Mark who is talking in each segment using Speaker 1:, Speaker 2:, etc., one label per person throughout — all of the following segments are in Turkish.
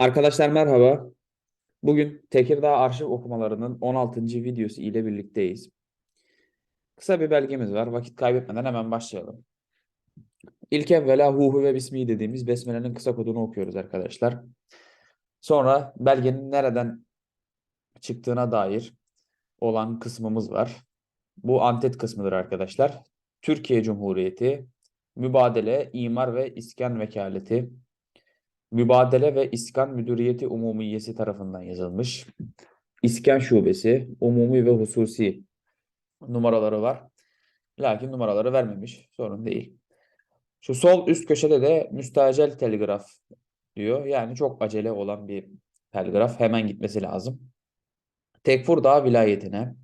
Speaker 1: Arkadaşlar merhaba. Bugün Tekirdağ arşiv okumalarının 16. videosu ile birlikteyiz. Kısa bir belgemiz var. Vakit kaybetmeden hemen başlayalım. İlk evvela Huhu ve Bismi dediğimiz Besmele'nin kısa kodunu okuyoruz arkadaşlar. Sonra belgenin nereden çıktığına dair olan kısmımız var. Bu antet kısmıdır arkadaşlar. Türkiye Cumhuriyeti, Mübadele, İmar ve İskan Vekaleti, Mübadele ve İskan Müdüriyeti Umumiyesi tarafından yazılmış. İskan Şubesi, umumi ve hususi numaraları var. Lakin numaraları vermemiş. Sorun değil. Şu sol üst köşede de müstacel telgraf diyor. Yani çok acele olan bir telgraf. Hemen gitmesi lazım. Tekfur vilayetine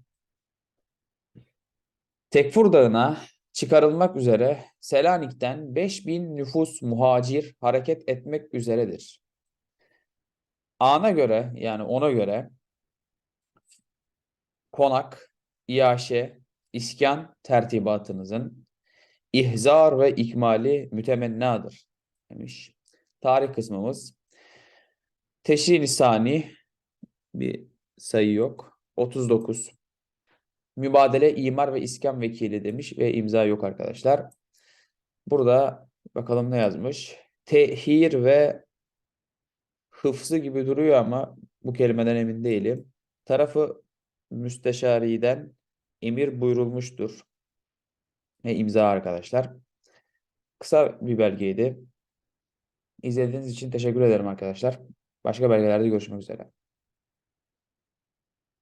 Speaker 1: Tekfur Dağı'na çıkarılmak üzere Selanik'ten 5000 nüfus muhacir hareket etmek üzeredir. Ana göre yani ona göre konak, iaşe, iskan tertibatınızın ihzar ve ikmali mütemennadır demiş. Tarih kısmımız Teşrin Nisani bir sayı yok. 39. Mübadele imar ve iskan vekili demiş ve imza yok arkadaşlar. Burada bakalım ne yazmış. Tehir ve hıfzı gibi duruyor ama bu kelimeden emin değilim. Tarafı müsteşariden emir buyurulmuştur. Ve imza arkadaşlar. Kısa bir belgeydi. İzlediğiniz için teşekkür ederim arkadaşlar. Başka belgelerde görüşmek üzere.